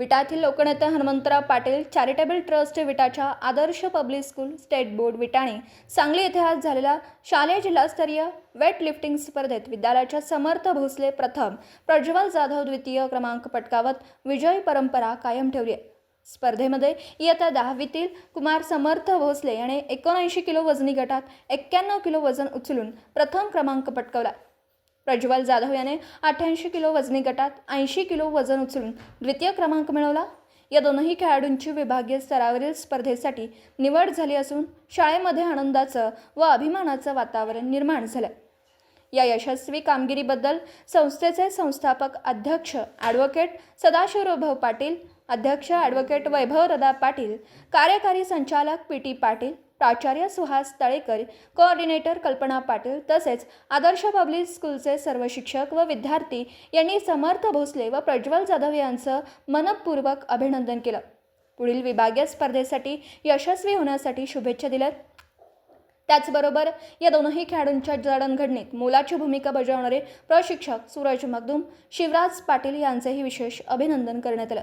विटातील लोकनेते Hanumantrao Patil charitable trust विटाच्या Adarsh public school state board विटाणे Sangli येथे आज झालेल्या शालेय जिल्हास्तरीय वेट लिफ्टिंग स्पर्धेत विद्यालयाच्या समर्थ भोसले प्रथम प्रज्वल जाधव द्वितीय क्रमांक पटकावत विजयी परंपरा कायम ठेवली आहे. स्पर्धेमध्ये इयत्ता दहावीतील कुमार समर्थ भोसले याने एकोणऐंशी किलो वजनी गटात एक्क्याण्णव किलो वजन उचलून प्रथम क्रमांक पटकावला. प्रज्वल जाधव याने अठ्ठ्याऐंशी किलो वजनी गटात ऐंशी किलो वजन उचलून द्वितीय क्रमांक मिळवला. या दोनही खेळाडूंची विभागीय स्तरावरील स्पर्धेसाठी निवड झाली असून शाळेमध्ये आनंदाचं व अभिमानाचं वातावरण निर्माण झालं या यशस्वी कामगिरीबद्दल संस्थेचे संस्थापक अध्यक्ष ॲडव्होकेट सदाशिवरोभव पाटील अध्यक्ष ॲडव्होकेट वैभव रदा पाटील कार्यकारी संचालक पी टी पाटील प्राचार्य सुहास तळेकर कोऑर्डिनेटर कल्पना पाटील तसेच आदर्श पब्लिक स्कूलचे सर्व शिक्षक व विद्यार्थी यांनी समर्थ भोसले व प्रज्वल जाधव यांचं मनपूर्वक अभिनंदन केलं. पुढील विभागीय स्पर्धेसाठी यशस्वी होण्यासाठी शुभेच्छा दिल्यात. त्याचबरोबर या दोनही खेळाडूंच्या जडणघडणीत मोलाची भूमिका बजावणारे प्रशिक्षक सूरज मगदूम शिवराज पाटील यांचेही विशेष अभिनंदन करण्यात आलं.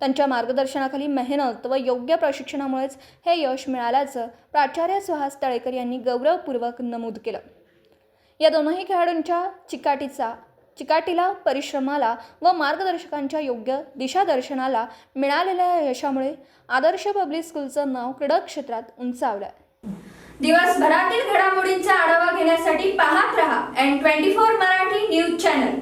त्यांच्या मार्गदर्शनाखाली मेहनत व योग्य प्रशिक्षणामुळेच हे यश मिळाल्याचं प्राचार्य सुहास तळेकर यांनी गौरवपूर्वक नमूद केलं. या दोनही खेळाडूंच्या चिकाटीचा चिकाटीला परिश्रमाला व मार्गदर्शकांच्या योग्य दिशादर्शनाला मिळालेल्या यशामुळे आदर्श पब्लिक स्कूलचं नाव क्रीडा क्षेत्रात उंचावलं आहे दिवसभरातील घडामोडींचा आढावा घेण्यासाठी पाहत रहा N twenty four Marathi news channel.